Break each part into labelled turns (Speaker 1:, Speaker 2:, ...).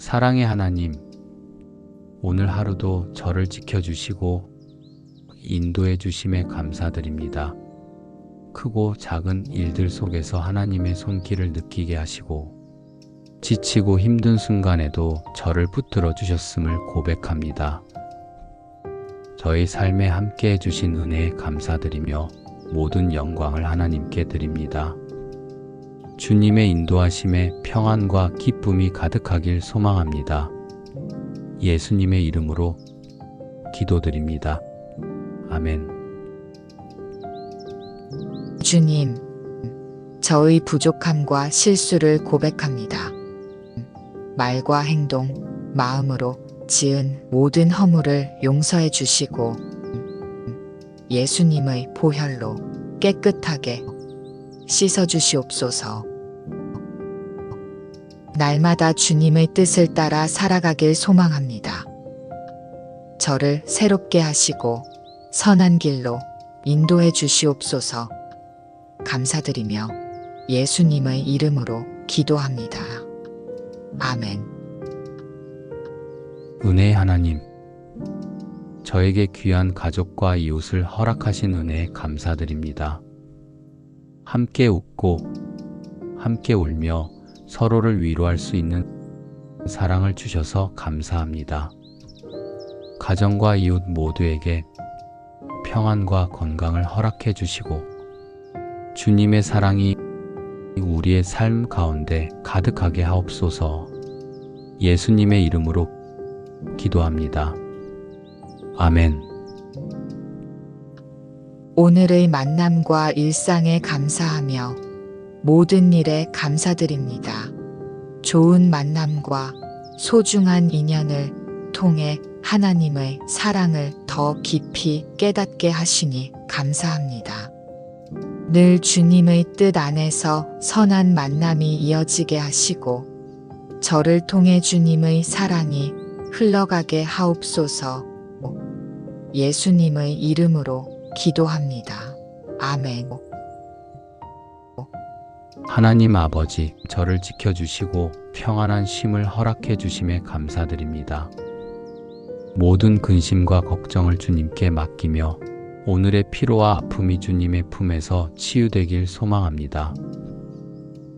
Speaker 1: 사랑의 하나님, 오늘 하루도 저를 지켜주시고 인도해 주심에 감사드립니다. 크고 작은 일들 속에서 하나님의 손길을 느끼게 하시고 지치고 힘든 순간에도 저를 붙들어 주셨음을 고백합니다. 저희 삶에 함께 해주신 은혜에 감사드리며 모든 영광을 하나님께 드립니다. 주님의 인도하심에 평안과 기쁨이 가득하길 소망합니다. 예수님의 이름으로 기도드립니다. 아멘.
Speaker 2: 주님, 저의 부족함과 실수를 고백합니다. 말과 행동, 마음으로 지은 모든 허물을 용서해 주시고 예수님의 보혈로 깨끗하게 씻어 주시옵소서. 날마다 주님의 뜻을 따라 살아가길 소망합니다. 저를 새롭게 하시고 선한 길로 인도해 주시옵소서. 감사드리며 예수님의 이름으로 기도합니다. 아멘.
Speaker 1: 은혜의 하나님, 저에게 귀한 가족과 이웃을 허락하신 은혜에 감사드립니다. 함께 웃고, 함께 울며 서로를 위로할 수 있는 사랑을 주셔서 감사합니다. 가정과 이웃 모두에게 평안과 건강을 허락해 주시고, 주님의 사랑이 우리의 삶 가운데 가득하게 하옵소서 예수님의 이름으로 기도합니다. 아멘.
Speaker 2: 오늘의 만남과 일상에 감사하며 모든 일에 감사드립니다. 좋은 만남과 소중한 인연을 통해 하나님의 사랑을 더 깊이 깨닫게 하시니 감사합니다. 늘 주님의 뜻 안에서 선한 만남이 이어지게 하시고 저를 통해 주님의 사랑이 흘러가게 하옵소서 예수님의 이름으로 기도합니다. 아멘.
Speaker 1: 하나님 아버지, 저를 지켜주시고 평안한 쉼을 허락해 주심에 감사드립니다. 모든 근심과 걱정을 주님께 맡기며 오늘의 피로와 아픔이 주님의 품에서 치유되길 소망합니다.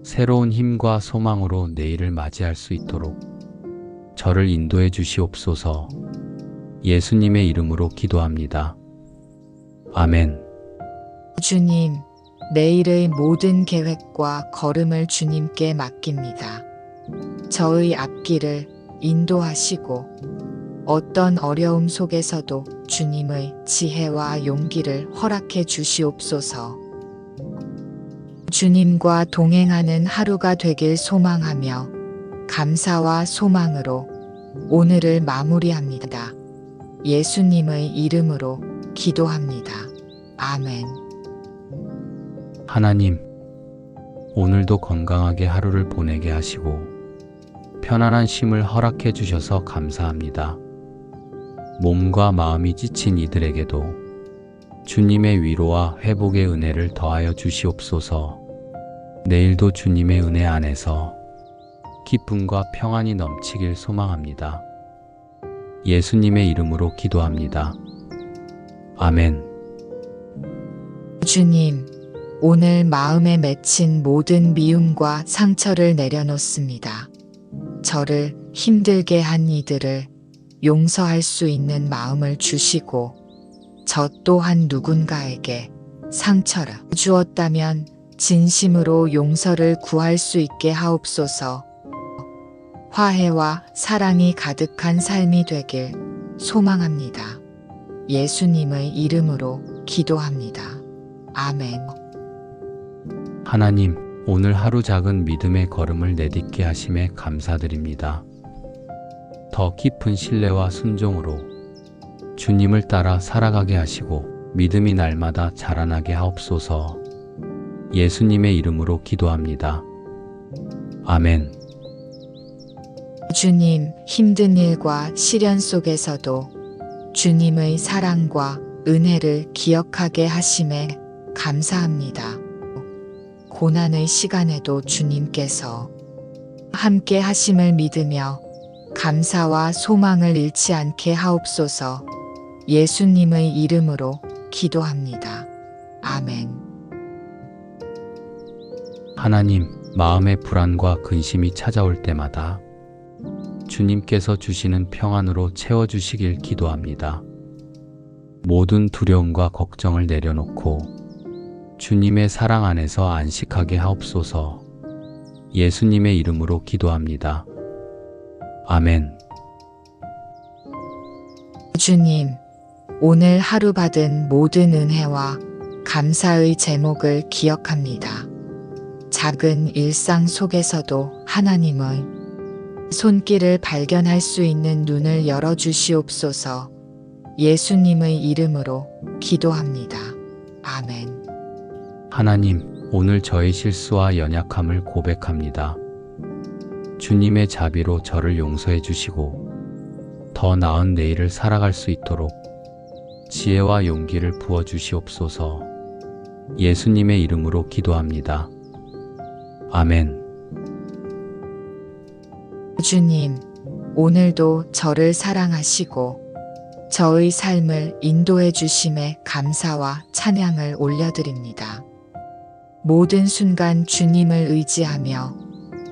Speaker 1: 새로운 힘과 소망으로 내일을 맞이할 수 있도록 저를 인도해 주시옵소서 예수님의 이름으로 기도합니다. 아멘.
Speaker 2: 주님, 내일의 모든 계획과 걸음을 주님께 맡깁니다. 저의 앞길을 인도하시고 어떤 어려움 속에서도 주님의 지혜와 용기를 허락해 주시옵소서. 주님과 동행하는 하루가 되길 소망하며 감사와 소망으로 오늘을 마무리합니다. 예수님의 이름으로 기도합니다. 아멘.
Speaker 1: 하나님, 오늘도 건강하게 하루를 보내게 하시고 편안한 쉼을 허락해 주셔서 감사합니다. 몸과 마음이 지친 이들에게도 주님의 위로와 회복의 은혜를 더하여 주시옵소서. 내일도 주님의 은혜 안에서 기쁨과 평안이 넘치길 소망합니다. 예수님의 이름으로 기도합니다. 아멘.
Speaker 2: 주님, 오늘 마음에 맺힌 모든 미움과 상처를 내려놓습니다. 저를 힘들게 한 이들을 용서할 수 있는 마음을 주시고, 저 또한 누군가에게 상처를 주었다면 진심으로 용서를 구할 수 있게 하옵소서. 화해와 사랑이 가득한 삶이 되길 소망합니다. 예수님의 이름으로 기도합니다. 아멘.
Speaker 1: 하나님, 오늘 하루 작은 믿음의 걸음을 내딛게 하심에 감사드립니다. 더 깊은 신뢰와 순종으로 주님을 따라 살아가게 하시고 믿음이 날마다 자라나게 하옵소서 예수님의 이름으로 기도합니다. 아멘.
Speaker 2: 주님, 힘든 일과 시련 속에서도 주님의 사랑과 은혜를 기억하게 하심에 감사합니다. 고난의 시간에도 주님께서 함께 하심을 믿으며 감사와 소망을 잃지 않게 하옵소서 예수님의 이름으로 기도합니다. 아멘.
Speaker 1: 하나님, 마음의 불안과 근심이 찾아올 때마다 주님께서 주시는 평안으로 채워주시길 기도합니다. 모든 두려움과 걱정을 내려놓고 주님의 사랑 안에서 안식하게 하옵소서 예수님의 이름으로 기도합니다. 아멘.
Speaker 2: 주님, 오늘 하루 받은 모든 은혜와 감사의 제목을 기억합니다. 작은 일상 속에서도 하나님의 손길을 발견할 수 있는 눈을 열어주시옵소서 예수님의 이름으로 기도합니다. 아멘.
Speaker 1: 하나님, 오늘 저의 실수와 연약함을 고백합니다. 주님의 자비로 저를 용서해 주시고 더 나은 내일을 살아갈 수 있도록 지혜와 용기를 부어 주시옵소서. 예수님의 이름으로 기도합니다. 아멘.
Speaker 2: 주님, 오늘도 저를 사랑하시고 저의 삶을 인도해 주심에 감사와 찬양을 올려드립니다. 모든 순간 주님을 의지하며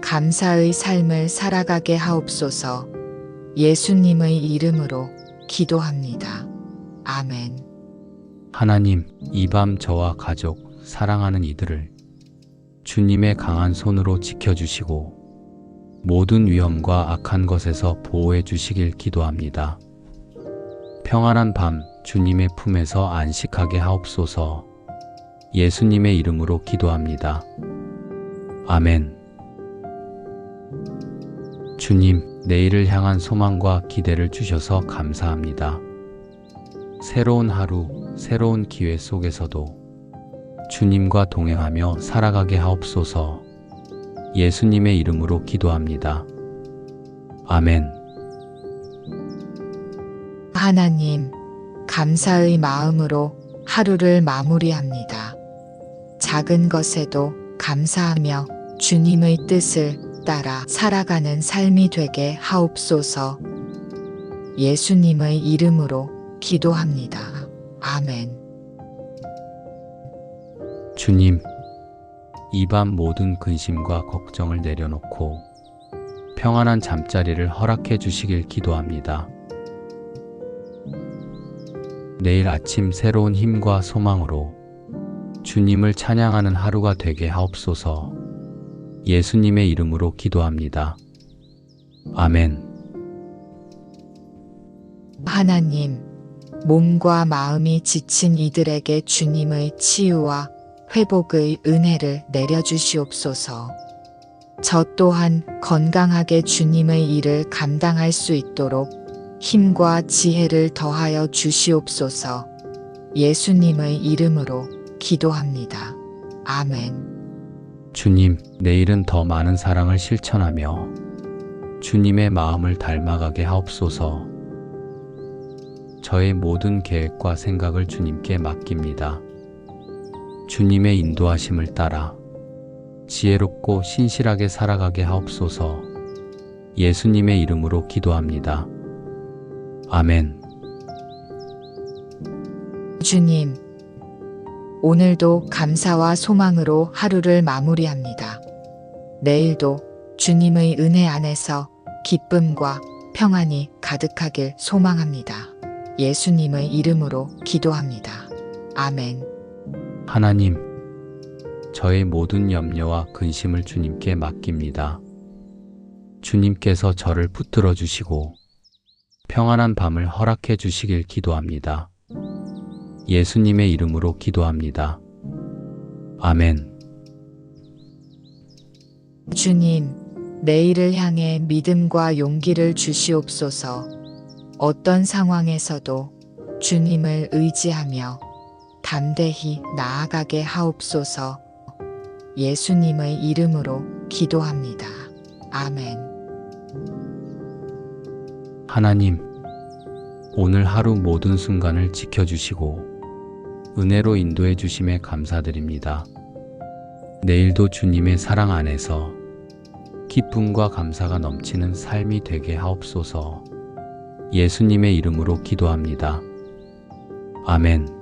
Speaker 2: 감사의 삶을 살아가게 하옵소서 예수님의 이름으로 기도합니다. 아멘.
Speaker 1: 하나님, 이 밤 저와 가족, 사랑하는 이들을 주님의 강한 손으로 지켜주시고 모든 위험과 악한 것에서 보호해 주시길 기도합니다. 평안한 밤 주님의 품에서 안식하게 하옵소서 예수님의 이름으로 기도합니다. 아멘. 주님, 내일을 향한 소망과 기대를 주셔서 감사합니다. 새로운 하루, 새로운 기회 속에서도 주님과 동행하며 살아가게 하옵소서 예수님의 이름으로 기도합니다. 아멘.
Speaker 2: 하나님, 감사의 마음으로 하루를 마무리합니다. 작은 것에도 감사하며 주님의 뜻을 따라 살아가는 삶이 되게 하옵소서 예수님의 이름으로 기도합니다. 아멘.
Speaker 1: 주님, 이밤 모든 근심과 걱정을 내려놓고 평안한 잠자리를 허락해 주시길 기도합니다. 내일 아침 새로운 힘과 소망으로 주님을 찬양하는 하루가 되게 하옵소서 예수님의 이름으로 기도합니다. 아멘.
Speaker 2: 하나님, 몸과 마음이 지친 이들에게 주님의 치유와 회복의 은혜를 내려주시옵소서. 저 또한 건강하게 주님의 일을 감당할 수 있도록 힘과 지혜를 더하여 주시옵소서. 예수님의 이름으로 기도합니다. 아멘.
Speaker 1: 주님, 내일은 더 많은 사랑을 실천하며 주님의 마음을 닮아가게 하옵소서. 저의 모든 계획과 생각을 주님께 맡깁니다. 주님의 인도하심을 따라 지혜롭고 신실하게 살아가게 하옵소서. 예수님의 이름으로 기도합니다. 아멘.
Speaker 2: 주님, 오늘도 감사와 소망으로 하루를 마무리합니다. 내일도 주님의 은혜 안에서 기쁨과 평안이 가득하길 소망합니다. 예수님의 이름으로 기도합니다. 아멘.
Speaker 1: 하나님, 저의 모든 염려와 근심을 주님께 맡깁니다. 주님께서 저를 붙들어 주시고 평안한 밤을 허락해 주시길 기도합니다. 예수님의 이름으로 기도합니다. 아멘.
Speaker 2: 주님, 내일을 향해 믿음과 용기를 주시옵소서. 어떤 상황에서도 주님을 의지하며 담대히 나아가게 하옵소서. 예수님의 이름으로 기도합니다. 아멘.
Speaker 1: 하나님, 오늘 하루 모든 순간을 지켜주시고 은혜로 인도해 주심에 감사드립니다. 내일도 주님의 사랑 안에서 기쁨과 감사가 넘치는 삶이 되게 하옵소서. 예수님의 이름으로 기도합니다. 아멘.